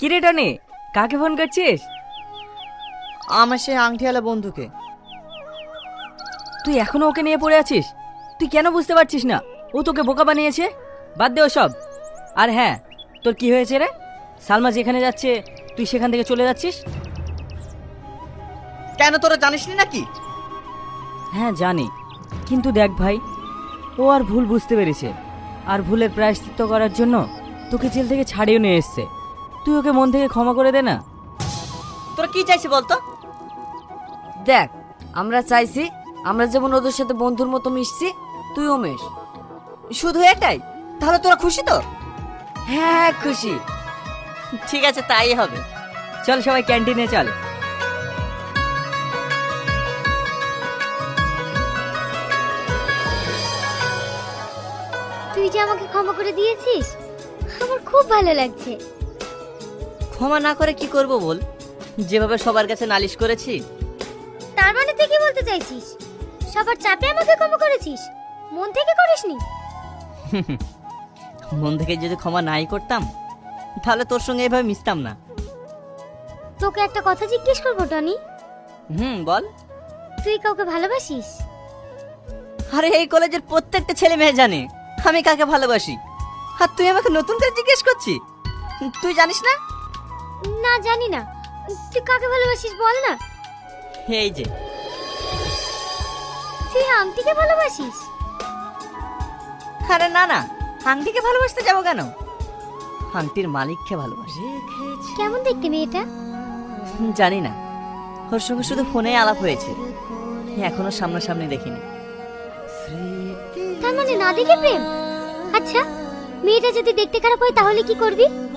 কিরে টনি? কাকে ফোন করছিস? আমার সেই আংটিওয়ালা বন্ধুকে। তুই এখনও ওকে নিয়ে পড়ে আছিস? তুই কেন বুঝতে পারছিস না? ও তোকে বোকা বানিয়েছে? বাদ দে সব আর হ্যাঁ তোর কি হয়েছে রে? সালমা যেখানে যাচ্ছে তুই সেখান থেকে চলে যাচ্ছিস? কেন তোরা জানিসনি নাকি? হ্যাঁ জানি। কিন্তু দেখ ভাই ও আর ভুল বুঝতে পেরেছে। আর ভুলের প্রায়শ্চিত্ত করার জন্য তোকে জেল থেকে ছাড়িয়ে নিয়ে এসছে। তুই ওকে মন থেকে ক্ষমা করে দে না? তোরা কি চাইছিস বলতো? দেখ আমরা চাইছি আমরা যেমন ওদের সাথে বন্ধুর মতো মিশছি তুইও মেশ। শুধু এটাই? তাহলে তোরা খুশি তো? হ্যাঁ খুশি। ঠিক আছে তাই হবে। চল সবাই ক্যান্টিনে চল। তুই যে আমাকে ক্ষমা করে দিয়েছিস আমার খুব ভালো লাগছে। ক্ষমা না করে কি করব বল? যেভাবে সবার কাছে নালিশ করেছি। তার মানে তুই কি বলতে চাইছিস? সবার চাপে আমাকে ক্ষমা করেছিস? মন থেকে করিসনি? মন থেকে যদি ক্ষমা নাই করতাম তাহলে তোর সঙ্গে এভাবে মিশতাম না। তোকে একটা কথা জিজ্ঞেস করব টনি। হুম বল। তুই কাউকে ভালোবাসিস? আরে এই কলেজের প্রত্যেকটা ছেলে মেয়ে জানে আমি কাকে ভালোবাসি। আর তুই আমাকে নতুন করে জিজ্ঞেস করছি তুই জানিস না? না জানি না। তুই কাকে ভালোবাসিস বল না। এই যে। তুই আংটিকে ভালোবাসিস? আরে না না। আংটিকে ভালোবাসতে যাব কেন? আংটির মালিককে ভালোবাসি। কেমন দেখতে মেয়েটা? জানি না। ওর সঙ্গে শুধু ফোনে আলাপ হয়েছে। এখনও সামনাসামনি দেখিনি। তার মানে না দেখে প্রেম? আচ্ছা মেয়েটা যদি দেখতে খারাপ হয় তাহলে কি করবি?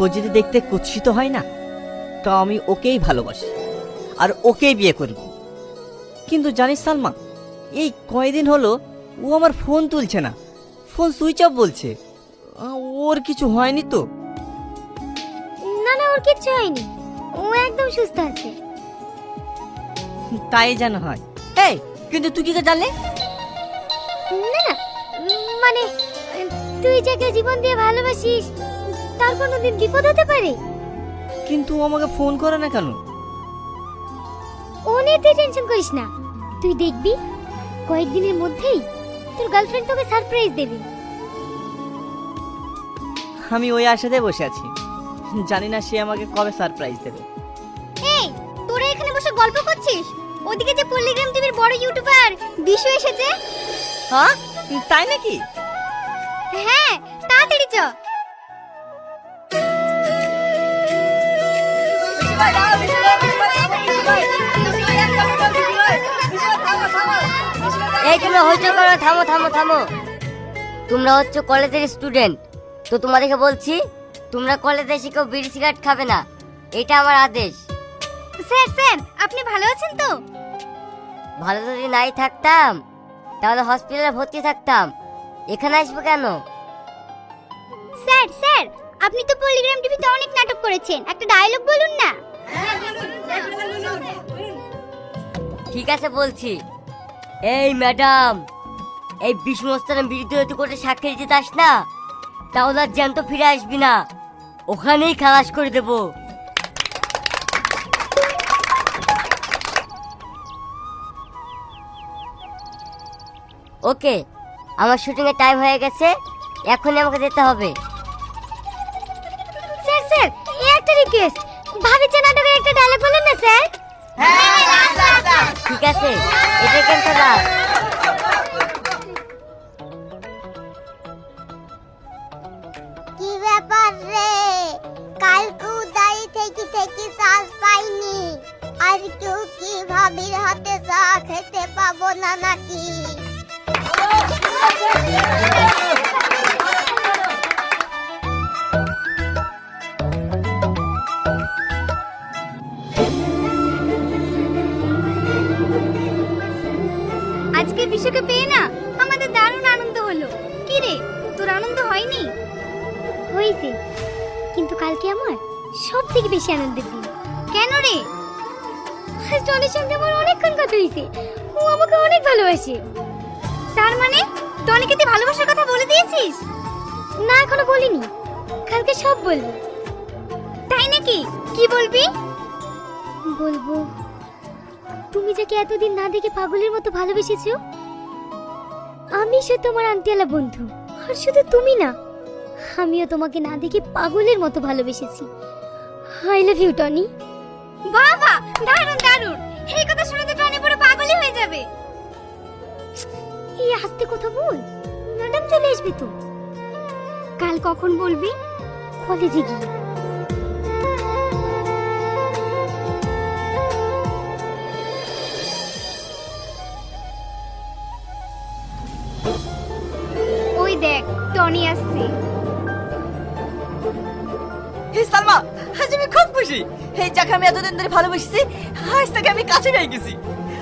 ও যদি দেখতে কুৎসিত হয় না? তো আমি ওকেই ভালোবাসি আর ওকেই বিয়ে করব কিন্তু জানিস সালমা এই কয়দিন হলো ও আমার ফোন তুলছে না ফোন সুইচ অফ বলছে। ওর কিছু হয়নি তো? না না ওর কিছু হয়নি। ও একদম সুস্থ আছে। তাই যেন হয়। এই কিন্তু তুই কি করে জানলে? না না মানে তুই যাকে জীবন দিয়ে ভালোবাসিস তার কোনোদিন বিপদ হতে পারে? কিন্তু ও আমাকে ফোন করে না কেন? ও নিয়ে তুই টেনশন করিস না। তুই দেখবি কয়েকদিনের মধ্যেই তোর গার্লফ্রেন্ড তোকে সারপ্রাইজ দেবে। আমি ওই আশাতে বসে আছি। জানি না সে আমাকে কবে সারপ্রাইজ দেবে। এই তোরা এখানে বসে গল্প করছিস? ওদিকে যে পল্লিগ্রাম টিভির বড় ইউটিউবার বিশু এসেছে। হ্যাঁ? তাই নাকি? হ্যাঁ তাড়াতাড়ি চ। এই তোমরা হইচই করো থামো থামো থামো। তোমরা হচ্ছে কলেজের স্টুডেন্ট তো তোমাদেরকে বলছি তোমরা কলেজে এসে কেউ বিড়ি সিগারেট খাবে না। এটা আমার আদেশ। স্যার স্যার আপনি ভালো আছেন তো? ভালো যদি নাই থাকতাম তাহলে হসপিটালে ভর্তি থাকতাম। এখানে আসব কেন? স্যার স্যার আপনি তো পল্লিগ্রাম টিভিতে অনেক নাটক করেছেন। একটা ডায়লগ বলুন না। ঠিক আছে বলছি। এই ম্যাডাম, এই বিষ্ণু স্থানে বিরুদ্ধে যদি করে সাক্ষী দিতে আস না, তাহলে আর জ্যান্ত ফিরে আসবি না। ওখানেই খালাস করে দেবো। ওকে, আমার শুটিং এর টাইম হয়ে গেছে। এখনই আমাকে যেতে হবে। স্যার? ঠিক আছে, এটা কেন দাও কি ব্যাপার রে? কালকে উদাই থেকে থেকে শ্বাস পাইনি। আর কেউ কি ভাবির হাতে চা খেতে পাবো না নাকি? ভালোবাসে তার মানে টনিকে তুই ভালোবাসার কথা বলে দিয়েছিস? না, এখনও বলিনি। কালকে সব বলব। কি কি বলবি? বলব, তুমি যাকে এতদিন না দেখে পাগলের মতো ভালোবেসেছো? আমি সে তোমার আন্টিয়ালা বন্ধু, আর শুধু তুমি না। আমিও তোমাকে না দেখে পাগলের মতো ভালোবেসেছি। আই লাভ ইউ টনি বাবা, দারুণ এই আস্তে কথা বল। ম্যাডাম চলে আসবে তো। কাল কখন বলবি? কলেজে গিয়ে। ওই দেখ টনি আসছে। হে সালমা আজ আমি খুব খুশি। এই যাকে আমি এতদিন ধরে ভালোবেসেছি আজ তাকে আমি কাছে পেয়ে গেছি।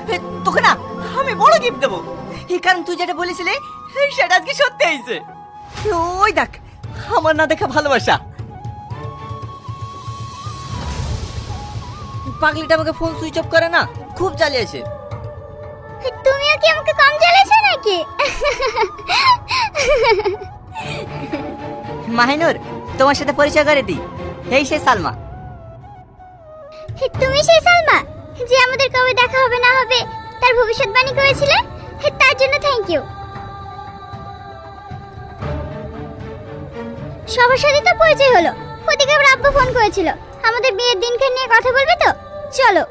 হে, তোকে না আমি বড় গিফট দেবো। এই কারণ তুই যেটা বলেছিলি সেটা আজকে সত্যি হয়েছে। ওই দেখ আমার না দেখা ভালোবাসা। পাগলিটা আমাকে ফোন সুইচ অফ করে না খুব চালিয়েছে। তুমিও কি আমাকে কম জ্বালেছো নাকি? মাহিনুর তোমার সাথে পরিচয় করে দিই। এই সে সালমা। তুমি সেই সালমা যে আমাদের কবে দেখা হবে না হবে তার ভবিষ্যৎবাণী করেছিলে? তার জন্য থ্যাংক ইউ সবার সাথে তো পরিচয় হলো। ওদিকে আবার আব্বু ফোন করেছিল। আমাদের বিয়ের দিনকে নিয়ে কথা বলবে তো? চলো।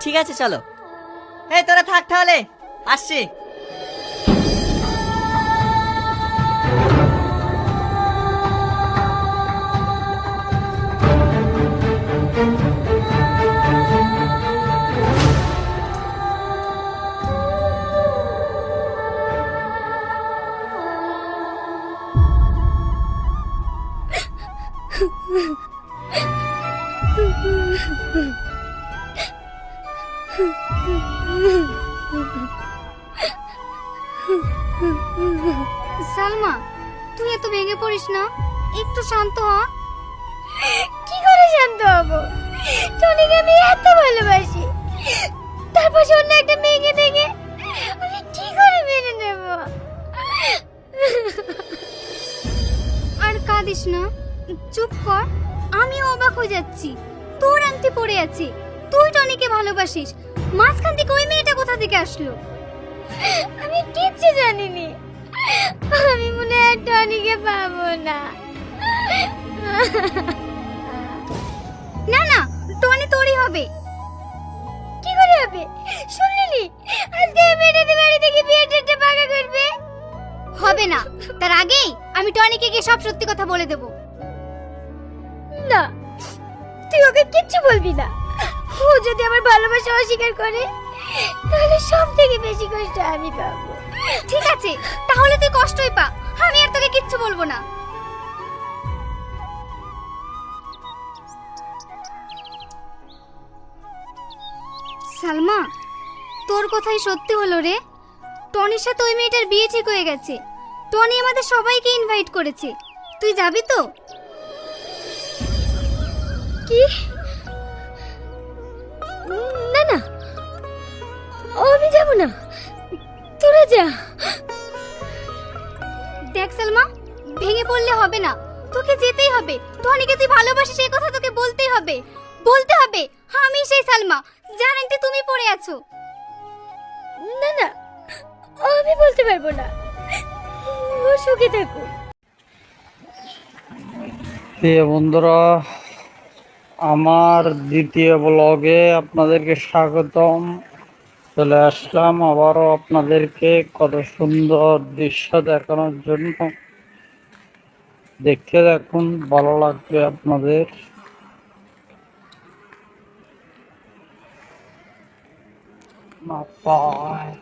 ঠিক আছে, চলো। এই, তোরা থাক তাহলে। আসছি। সালমা তুই এত ভেঙে পড়িস না। একটু শান্ত হ। কি করে শান্ত হব? টনিকে আমি এত ভালোবাসি। তারপর অন্য একটা মেয়েকে দেখে আমি কি করে মেনে নেব? আর কাঁদিস না। চুপ কর, আমি অবাক হয়ে যাচ্ছি। তোর আংটি পড়ে আছে, তুই টনিকে ভালোবাসিস। মাঝখান থেকে ওই মেয়েটা কোথা থেকে আসলো? আমি কিচ্ছু জানিনি। আমি মনে হয় টনিকে পাবো না। না না, টনি তোরই হবে। কি করে হবে? শুনলি আজকে এই মেয়েটাতে বাড়ি থেকে বিয়ে ডেটটা পাকা করবে? হবে না। তার আগেই আমি টনিকে গিয়ে সব সত্যি কথা বলে দেব। না। তুই ওকে কিচ্ছু বলবি না। ও যদি আমার ভালোবাসা অস্বীকার করে, তাহলে সব থেকে বেশি কষ্ট আমি পাবো। ঠিক আছে, তাহলে তুই কষ্টই পা। আমি আর তোকে কিচ্ছু বলব না। সালমা, তোর কথাই সত্যি হলো রে। টনির সাথে ওই মেয়েটার বিয়ে ঠিক হয়ে গেছে। টনি আমাদের সবাইকে ইনভাইট করেছে। তুই যাবি তো? কি? না না। আমি যাব না। তোরা যা। দেখ সালমা ভেঙে পড়লে হবে না। তোকে যেতেই হবে। টনিকে তুই ভালোবাসিস সেই কথা তোকে বলতেই হবে। বলতে হবে আমি সেই সালমা। যার আংটি তুমি পরে আছো। না না। আমি বলতে পারব না। ও সুখে থাকো বন্ধুরা আমার দ্বিতীয় ব্লগে আপনাদেরকে স্বাগতম। চলে আসলাম আবারও আপনাদেরকে কত সুন্দর দৃশ্য দেখানোর জন্য। দেখতে দেখুন ভালো লাগবে আপনাদের। মাপায়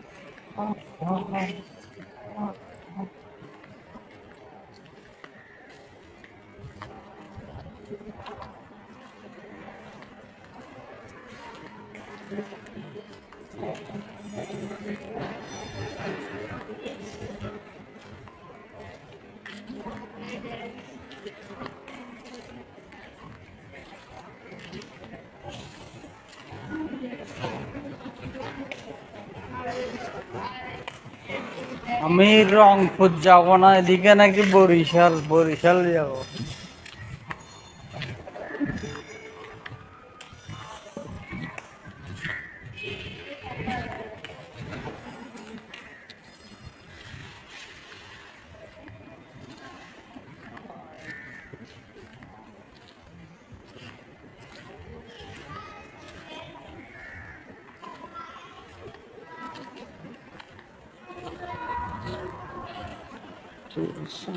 আমি রংপুর যাব না এদিকে নাকি বরিশাল বরিশাল যাব। 上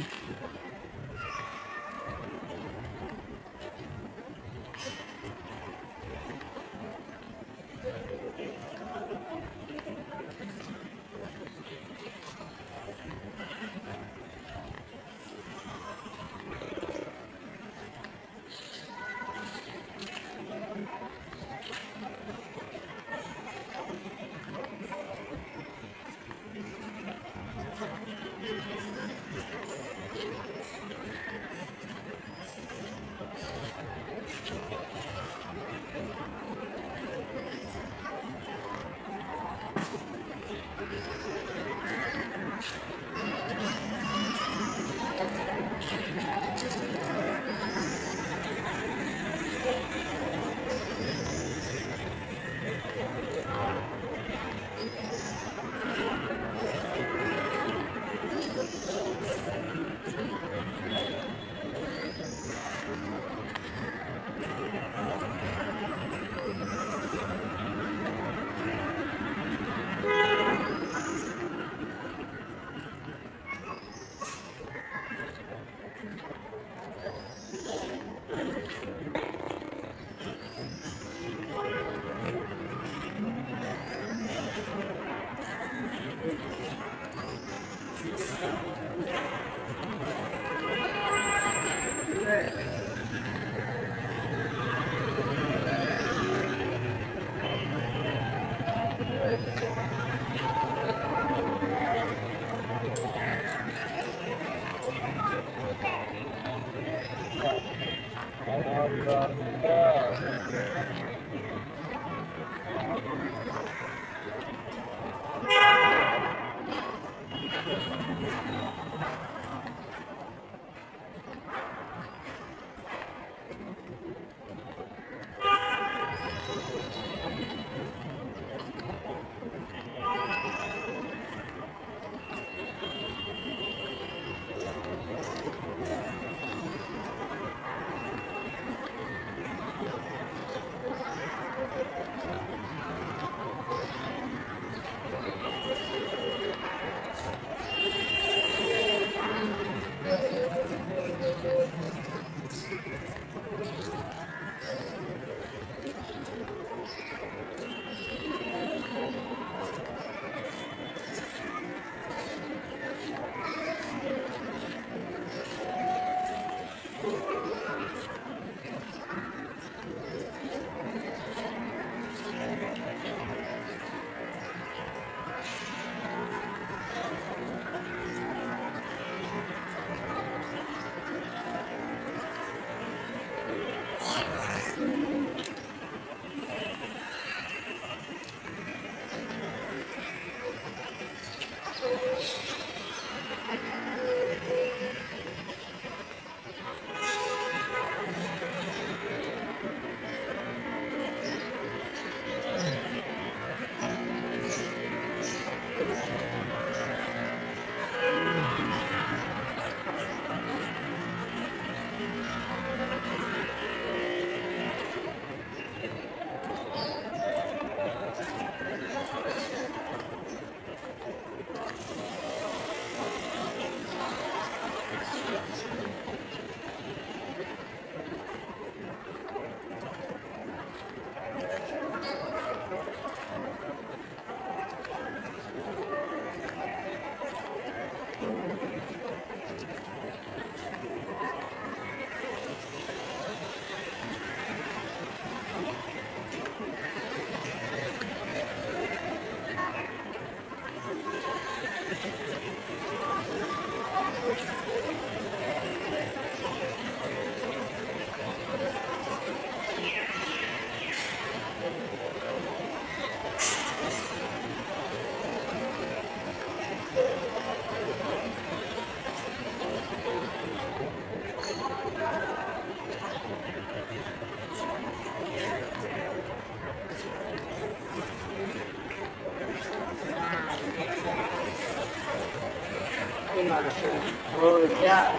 Oh, yeah.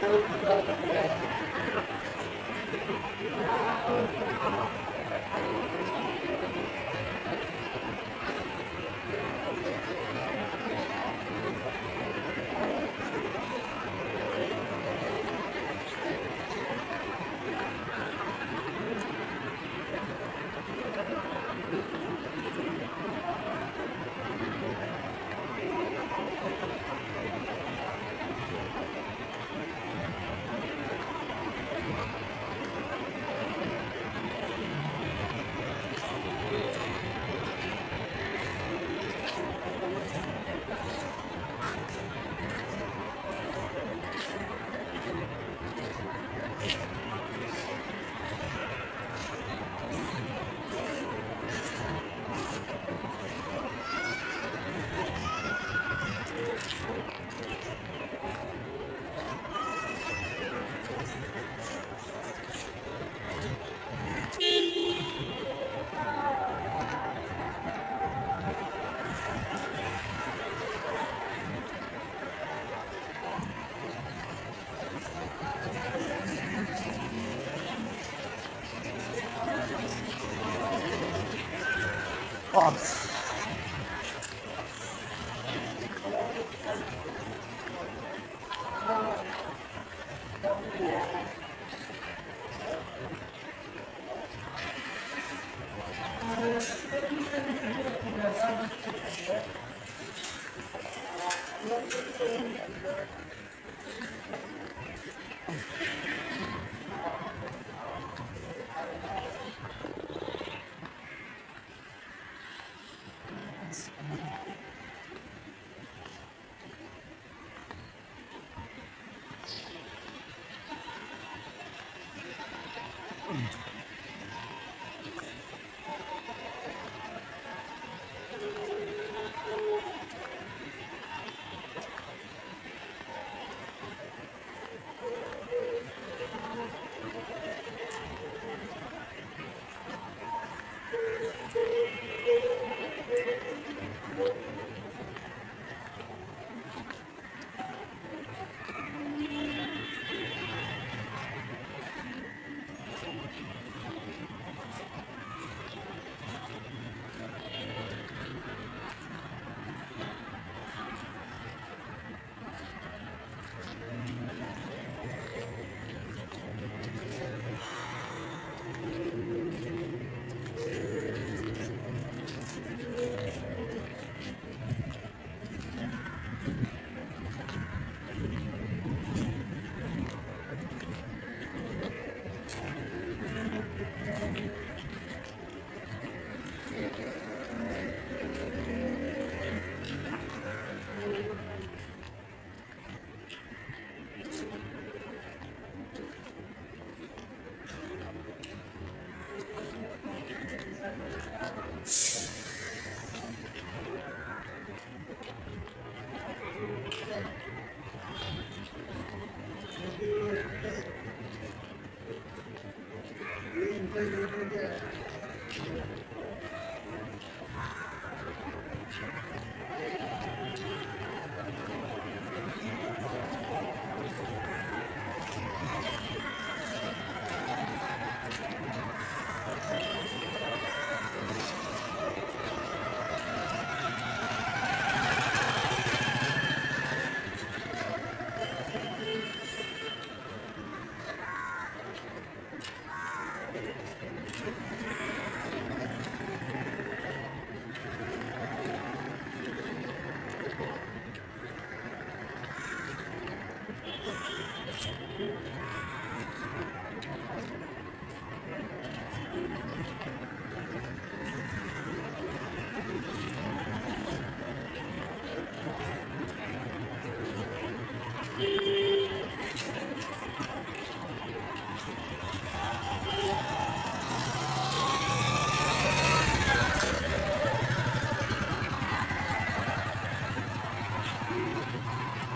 Thank you. ঠিক আছে পার্স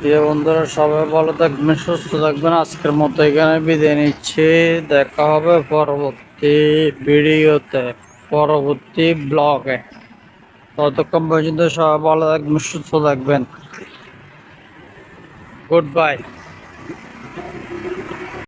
প্রিয় বন্ধুরা, সবাই ভালো থাকবেন, সুস্থ থাকবেন। আজকের মতো এখানে বিদায় নিচ্ছি। দেখা হবে পরবর্তী ভিডিওতে, পরবর্তী ব্লগে। ততক্ষণ পর্যন্ত সবাই ভালো থাকবেন, সুস্থ থাকবেন। Good bye